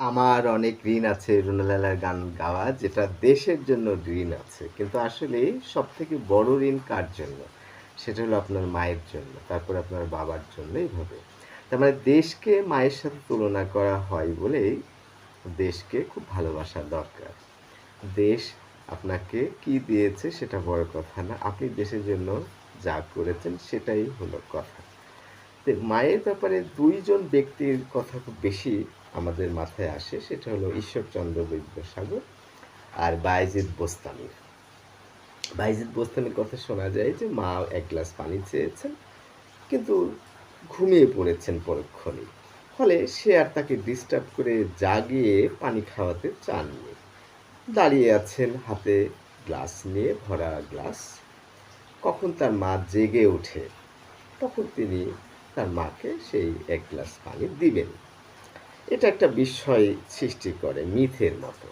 আমার অনেক ঋণ আছে রুনালালার গান গাওয়া, যেটা দেশের জন্য ঋণ আছে। কিন্তু আসলে সব থেকে বড় ঋণ কার জন্য? সেটা হলো আপনার মায়ের জন্য। তারপরে আপনার বাবার জন্য এইভাবে। তার মানে দেশকে মায়ের সাথে তুলনা করা হয় বলেই দেশকে খুব ভালোবাসা দরকার। দেশ আপনাকে কি দিয়েছে সেটা বড় কথা না। আপনি দেশের জন্য যা করেছেন সেটাই হলো কথা। মায়ের ব্যাপারে দুইজন ব্যক্তির কথা খুব বেশি আমাদের মাথায় আসে। সেটা হলো ঈশ্বরচন্দ্র বিদ্যাসাগর আর বায়েজিদ বোস্তামীর। বায়েজিদ বোস্তামীর কথা শোনা যায় যে মা এক গ্লাস পানি চেয়েছেন, কিন্তু ঘুমিয়ে পড়েছেন পরক্ষণে ফলে সে আর তাকে ডিস্টার্ব করে জাগিয়ে পানি খাওয়াতে চাননি। দাঁড়িয়ে আছেন, হাতে গ্লাস নিয়ে ভরা গ্লাস। কখন তার মা জেগে ওঠে, তখন তিনি তার মাকে সেই এক গ্লাস পানি দিবেন। এটা একটা বিস্ময় সৃষ্টি করে মিথের মতো।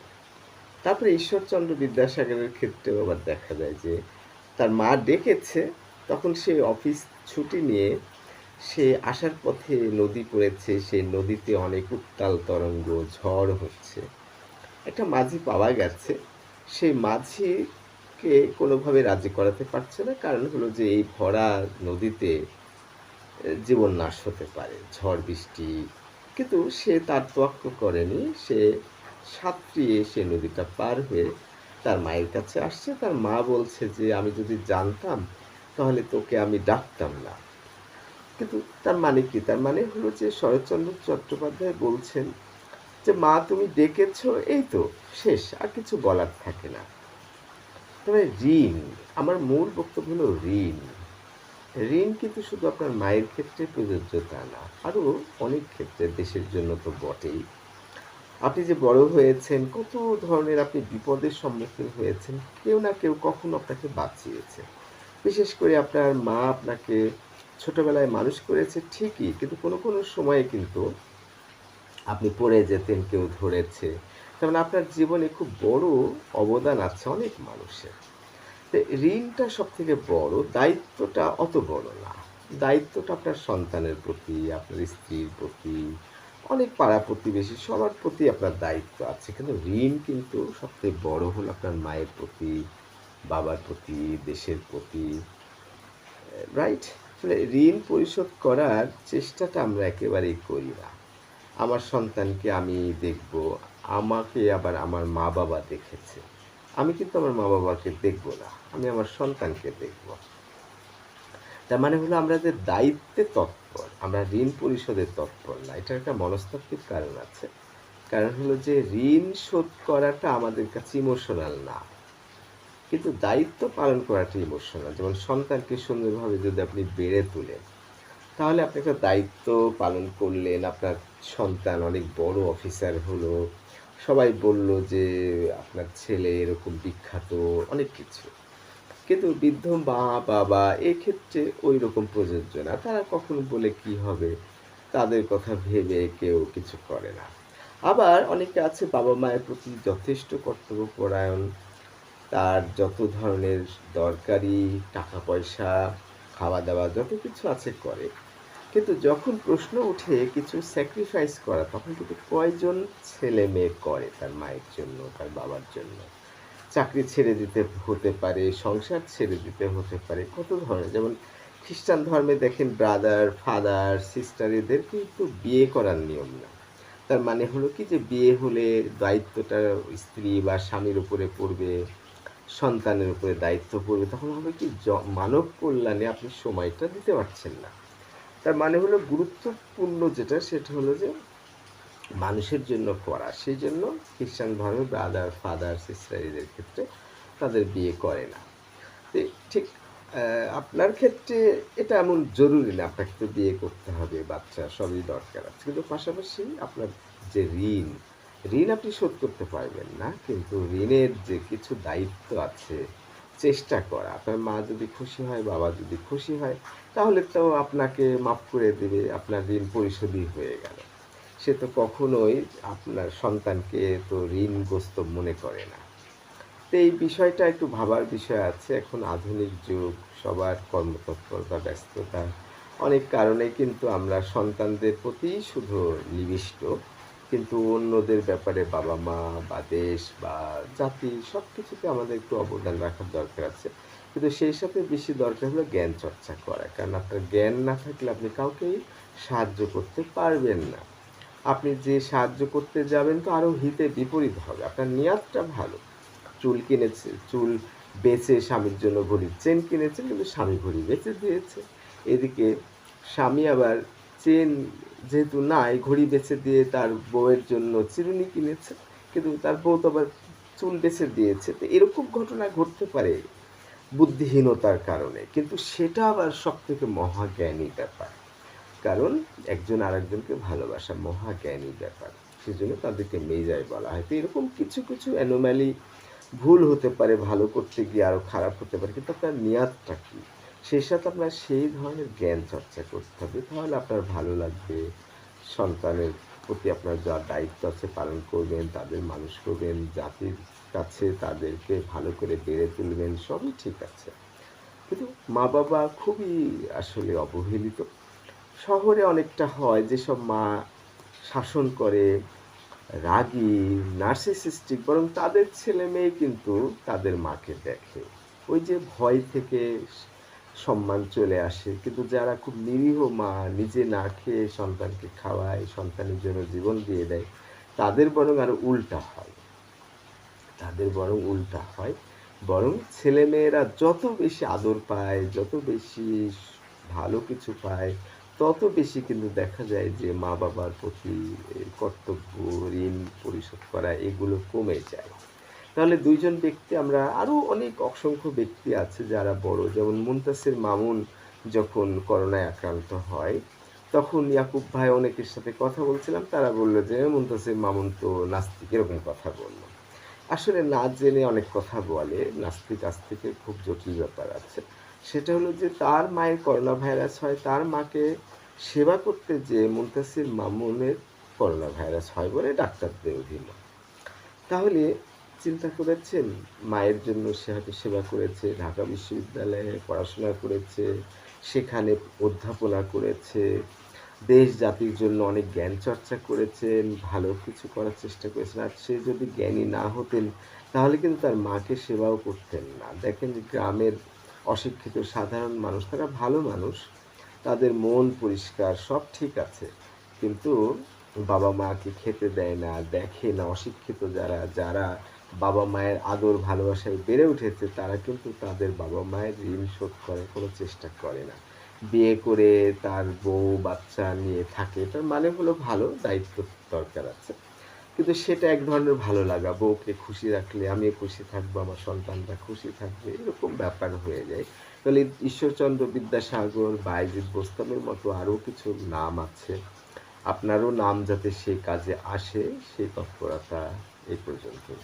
তারপরে ঈশ্বরচন্দ্র বিদ্যাসাগরের ক্ষেত্রেও আবার দেখা যায় যে তার মা ডেকেছে তখন সে অফিস ছুটি নিয়ে সে আসার পথে নদী পড়েছে। সেই নদীতে অনেক উত্তাল তরঙ্গ, ঝড় হচ্ছে। একটা মাঝি পাওয়া গেছে। সেই মাঝিকে কোনোভাবে রাজি করাতে পারছে না। কারণ হলো যে এই ভরা নদীতে জীবন নাশ হতে পারে। ঝড় বৃষ্টি। কিন্তু সে তার তোয়াক্ক করেনি। সে সাঁতরিয়ে সে নদীটা পার হয়ে তার মায়ের কাছে আসছে। তার মা বলছে যে, "আমি যদি জানতাম তাহলে তোকে আমি ডাকতাম না।" কিন্তু তার মানে কি? তার মানে হলো যে শরৎচন্দ্র চট্টোপাধ্যায় বলছেন যে, "মা তুমি ডেকেছ এই তো শেষ। আর কিছু বলার থাকে না।" তবে ঋণ, আমার মূল বক্তব্য হলো ঋণ। ঋণ কিন্তু শুধু আপনার মায়ের ক্ষেত্রে প্রযোজ্য তা না। আরও অনেক ক্ষেত্রে দেশের জন্য তো বটেই। আপনি যে বড় হয়েছেন, কত ধরনের আপনি বিপদের সম্মুখীন হয়েছেন। কেউ না কেউ কখনো আপনাকে বাঁচিয়েছে। বিশেষ করে আপনার মা আপনাকে ছোটবেলায় মানুষ করেছে ঠিকই। কিন্তু কোনো, কোনো সময়ে কিন্তু আপনি পড়ে যেতেন, কেউ ধরেছে। তার মানে আপনার জীবনে খুব বড় অবদান আছে অনেক মানুষের। ঋণটা সবথেকে বড়, দায়িত্বটা অত বড় না। দায়িত্বটা আপনার সন্তানের প্রতি, আপনার স্ত্রীর প্রতি, অনেক পাড়া-প্রতিবেশী সবার প্রতি আপনার দায়িত্ব আছে। কিন্তু ঋণ কিন্তু সবথেকে বড় হলো আপনার মায়ের প্রতি, বাবার প্রতি, দেশের প্রতি। রাইট? আসলে ঋণ পরিশোধ করার চেষ্টাটা আমরা একেবারেই করি না। আমার সন্তানকে আমি দেখব, আমাকে আবার আমার মা-বাবা দেখেছে। আমি কিন্তু আমার মা-বাবাকে দেখব না। আমি আমার সন্তানকে দেখব। তার মানে হলো আমরা যে দায়িত্বে তৎপর, আমরা ঋণ পরিশোধে তৎপর না। এটার একটা মনস্তাত্ত্বিক কারণ আছে। কারণ হলো যে ঋণ শোধ করাটা আমাদের কাছে ইমোশনাল না। কিন্তু দায়িত্ব পালন করাটা ইমোশনাল। যেমন সন্তানকে সুন্দরভাবে যদি আপনি বেড়ে তোলেন, তাহলে আপনি একটা দায়িত্ব পালন করলেন। আপনার সন্তান অনেক বড় অফিসার হলো। সবাই বলল যে আপনার ছেলে এরকম বিখ্যাত অনেক কিছু। কিন্তু বৃদ্ধ মা-বাবা এক্ষেত্রে ঐরকম প্রযোজ্য না। তারা কখন বলে কি হবে? তাদের কথা ভেবে কেউ কিছু করে না। আবার অনেকে আছে বাবা-মায়ের প্রতি যথেষ্ট কর্তব্যপরায়ণ। তার যত ধরনের দরকারি টাকা-পয়সা, খাওয়া-দাওয়া যত কিছু আছে করে। কিন্তু যখন প্রশ্ন ওঠে কিছু স্যাক্রিফাইস করা তখন কিন্তু কয়জন ছেলে-মেয়ে করে তার মায়ের জন্য, তার বাবার জন্য। চাকরি ছেড়ে দিতে হতে পারে, সংসার ছেড়ে দিতে হতে পারে। কত ধরনের যেমন খ্রিস্টান ধর্মে দেখেন ব্রাদার, ফাদার, সিস্টার এদের কিন্তু বিয়ে করার নিয়ম না। তার মানে হলো কি যে বিয়ে হলে দায়িত্বটা স্ত্রী বা স্বামীর উপরে পড়বে, সন্তানের উপরে দায়িত্ব পড়বে। তখন হবে কি মানব কল্যাণে আপনি সময়টা দিতে পারছেন না। তার মানে হলো গুরুত্বপূর্ণ যেটা সেটা হলো যে মানুষের জন্য করা। সেই জন্য খ্রিস্টান ধর্মে ব্রাদার, ফাদার, সিস্টার এদের ক্ষেত্রে তাদের বিয়ে করে না। ঠিক আপনার ক্ষেত্রে এটা এমন জরুরি না আপনাকে তো বিয়ে করতে হবে, বাচ্চা সবই দরকার আছে। কিন্তু পাশাপাশি আপনার যে ঋণ, ঋণ আপনি শোধ করতে পারবেন না। কিন্তু ঋণের যে কিছু দায়িত্ব আছে, চেষ্টা করা। আপনার মা যদি খুশি হয়, বাবা যদি খুশি হয়, তাহলে তো আপনাকে মাফ করে দেবে আপনার ঋণ পরিশোধই হয়ে গেল। সে তো কখনোই আপনার সন্তানকে তো ঋণগ্রস্ত মনে করে না। তো এই বিষয়টা একটু ভাবার বিষয় আছে। এখন আধুনিক যুগ, সবার কর্মতৎপরতা, ব্যস্ততা। অনেক কারণে কিন্তু আমরা সন্তানদের প্রতি শুধু নিবিষ্ট। কিন্তু অন্যদের ব্যাপারে বাবা-মা বা দেশ বা জাতি সব কিছুতে আমাদের একটু অবদান রাখার দরকার আছে। কিন্তু সেই সাথে বেশি দরকার হলো জ্ঞান চর্চা করা। কারণ আপনার জ্ঞান না থাকলে আপনি কাউকেই সাহায্য করতে পারবেন না। আপনি যে সাহায্য করতে যাবেন তো আরও হিতে বিপরীত হবে। আপনার নিয়াতটা ভালো। চুল কিনেছে, চুল বেচে স্বামীর জন্য ঘড়ির চেন কিনেছে কিন্তু স্বামী ঘড়ি বেচে দিয়েছে। এদিকে স্বামী আবার চেন যেহেতু নাই ঘড়ি বেছে দিয়ে তার বউয়ের জন্য চিরুনি কিনেছে। কিন্তু তার বউ তো আবার চুল বেছে দিয়েছে। তো এরকম ঘটনা ঘটতে পারে বুদ্ধিহীনতার কারণে। কিন্তু সেটা আবার সবথেকে মহাজ্ঞানী ব্যাপার। কারণ একজন আরেকজনকে ভালোবাসা মহাজ্ঞানী ব্যাপার। সেজন্য তাদেরকে মেজাই বলা হয়। তো এরকম কিছু, কিছু অ্যানোমালি ভুল হতে পারে ভালো করতে গিয়ে আরও খারাপ হতে পারে। কিন্তু আপনার নিয়াতটা কি? সেই সাথে আপনার সেই ধরনের জ্ঞান চর্চা করতে হবে। তাহলে আপনার ভালো লাগবে। সন্তানের প্রতি আপনার যা দায়িত্ব আছে পালন করবেন, তাদের মানুষ করবেন, জাতির কাছে তাদেরকে ভালো করে বেড়ে তুলবেন, সবই ঠিক আছে। কিন্তু মা-বাবা খুবই আসলে অবহেলিত। শহরে অনেকটা হয় যেসব মা শাসন করে, রাগী, নার্সিসিস্টিক বরং তাদের ছেলে-মেয়ে কিন্তু তাদের মাকে দেখে। ওই যে ভয় থেকে সম্মান চলে আসে। কিন্তু যারা খুব নিরীহ মা নিজে না খেয়ে সন্তানকে খাওয়ায়, সন্তানের জন্য জীবন দিয়ে দেয়, তাদের বরং আরও উল্টা হয়। তাদের বরং উল্টা হয়। বরং ছেলেমেয়েরা যত বেশি আদর পায়, যত বেশি ভালো কিছু পায়, তত বেশি কিন্তু দেখা যায় যে মা-বাবার প্রতি কর্তব্য, ঋণ পরিশোধ করা এগুলো কমে যায়। তাহলে দুইজন ব্যক্তি আমরা আরও অনেক অসংখ্য ব্যক্তি আছে যারা বড় যেমন মুনতাসির মামুন যখন করোনায় আক্রান্ত হয়, তখন ইয়াকুব ভাই অনেকের সাথে কথা বলছিলাম। তারা বলল যে, "মুনতাসির মামুন তো নাস্তিক" এরকম কথা বলল। আসলে না জেনে অনেক কথা বলে। নাস্তিক-আস্তিকের খুব জটিল ব্যাপার আছে। সেটা হলো যে তার মায়ের করোনা ভাইরাস হয়, তার মাকে সেবা করতে যেয়ে মুনতাসির মামুনের করোনা ভাইরাস হয় বলে ডাক্তারদের অভিমত। তাহলে চিন্তা করেছেন মায়ের জন্য সে হয়তো সেবা করেছে, ঢাকা বিশ্ববিদ্যালয়ে পড়াশোনা করেছে, সেখানে অধ্যাপনা করেছে, দেশ জাতির জন্য অনেক জ্ঞান চর্চা করেছেন, ভালো কিছু করার চেষ্টা করেছেন। আর সে যদি জ্ঞানী না হতেন তাহলে কিন্তু তার মাকে সেবাও করতেন না। দেখেন যে গ্রামের অশিক্ষিত সাধারণ মানুষ তারা ভালো মানুষ। তাদের মন পরিষ্কার, সব ঠিক আছে। কিন্তু বাবা-মাকে খেতে দেয় না, দেখে না, অশিক্ষিত যারা, যারা বাবা-মায়ের আদর ভালোবাসায় বেড়ে উঠেছে তারা কিন্তু তাদের বাবা-মায়ের ঋণ শোধ করার কোনো চেষ্টা করে না। বিয়ে করে তার বউ বাচ্চা নিয়ে থাকে। এটার মানে হলো ভালো, দায়িত্ব দরকার আছে। কিন্তু সেটা এক ধরনের ভালো লাগা। বউকে খুশি রাখলে আমিও খুশি থাকব, আমার সন্তানরা খুশি থাকবে। এরকম ব্যাপার হয়ে যায়। তাহলে ঈশ্বরচন্দ্র বিদ্যাসাগর, বাইজিৎ বোস্তামের মতো আরও কিছু নাম আছে। আপনারও নাম যাতে সেই কাজে আসে সেই তৎপরতা এই পর্যন্তই।